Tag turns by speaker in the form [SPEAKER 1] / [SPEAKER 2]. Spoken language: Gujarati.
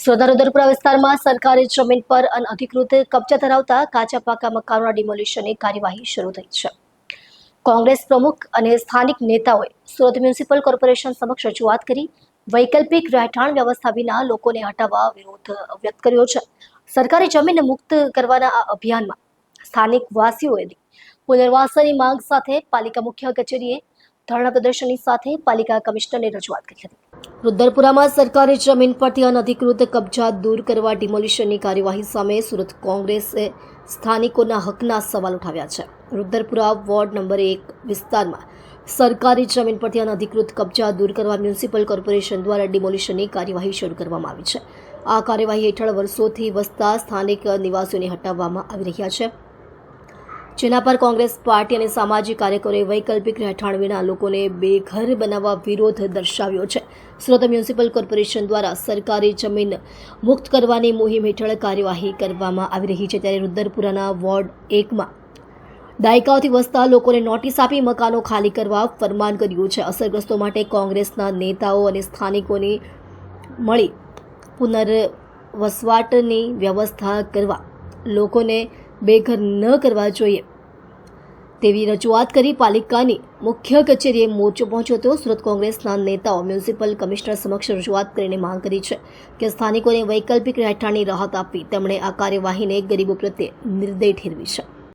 [SPEAKER 1] સુરતના રુદ્રપુરા વિસ્તારમાં સરકારી જમીન પર અનઅધિકૃત કબજા ધરાવતા કાચા પાકા મકાનોના ડિમોલિશનની કાર્યવાહી શરૂ થઈ છે. કોંગ્રેસ પ્રમુખ અને સ્થાનિક નેતાઓએ સુરત મ્યુનિસિપલ કોર્પોરેશન સમક્ષ રજૂઆત કરી વૈકલ્પિક રહેઠાણ વ્યવસ્થા વિના લોકોને હટાવવા વિરોધ વ્યક્ત કર્યો છે. સરકારી જમીન મુક્ત કરવાના આ અભિયાનમાં સ્થાનિક વાસીઓએ પુનર્વાસની માંગ સાથે પાલિકા મુખ્ય કચેરીએ ધરણા પ્રદર્શનની સાથે પાલિકા કમિશનરને રજૂઆત કરી હતી. રુદ્રપુરામાં સરકારી જમીન પરથી અનધિકૃત કબજા દૂર કરવા ડિમોલિશનની કાર્યવાહી સામે સુરત કોંગ્રેસે સ્થાનિકોના હકના સવાલ ઉઠાવ્યા છે. રુદ્રપુરા વોર્ડ નંબર એક વિસ્તારમાં સરકારી જમીન પરથી અનધિકૃત કબજા દૂર કરવા મ્યુનિસિપલ કોર્પોરેશન દ્વારા ડિમોલિશનની કાર્યવાહી શરૂ કરવામાં આવી છે. આ કાર્યવાહી હેઠળ વર્ષોથી વસતા સ્થાનિક નિવાસીઓને હટાવવામાં આવી રહ્યા છે. જેના પર કોંગ્રેસ પાર્ટી અને સામાજિક કાર્યકરોએ વૈકલ્પિક રહેઠાણ વિના લોકોને બેઘર બનાવવા વિરોધ દર્શાવ્યો છે. સુરત મ્યુનિસિપલ કોર્પોરેશન દ્વારા સરકારી જમીન મુક્ત કરવાની મુહિમ હેઠળ કાર્યવાહી કરવામાં આવી રહી છે ત્યારે રુદ્રપુરાના વોર્ડ એકમાં દાયકાઓથી વસતા લોકોને નોટિસ આપી મકાનો ખાલી કરવા ફરમાન કર્યું છે. અસરગ્રસ્તો માટે કોંગ્રેસના નેતાઓ અને સ્થાનિકોની મળી પુનર્વસવાટની વ્યવસ્થા કરવા લોકોને બેઘર ન કરવા જોઈએ. તેવી રજૂઆત કરી પાલિકાની મુખ્ય કચેરીએ મોરચો પહોંચ્યો હતો. સુરત કોંગ્રેસના નેતાઓ મ્યુનિસિપલ કમિશનર સમક્ષ રજૂઆત કરીને માંગ કરી છે કે સ્થાનિકોને વૈકલ્પિક રહેઠાણની રાહત આપી તેમણે આ કાર્યવાહીને ગરીબો પ્રત્યે નિર્દય ઠેરવી છે.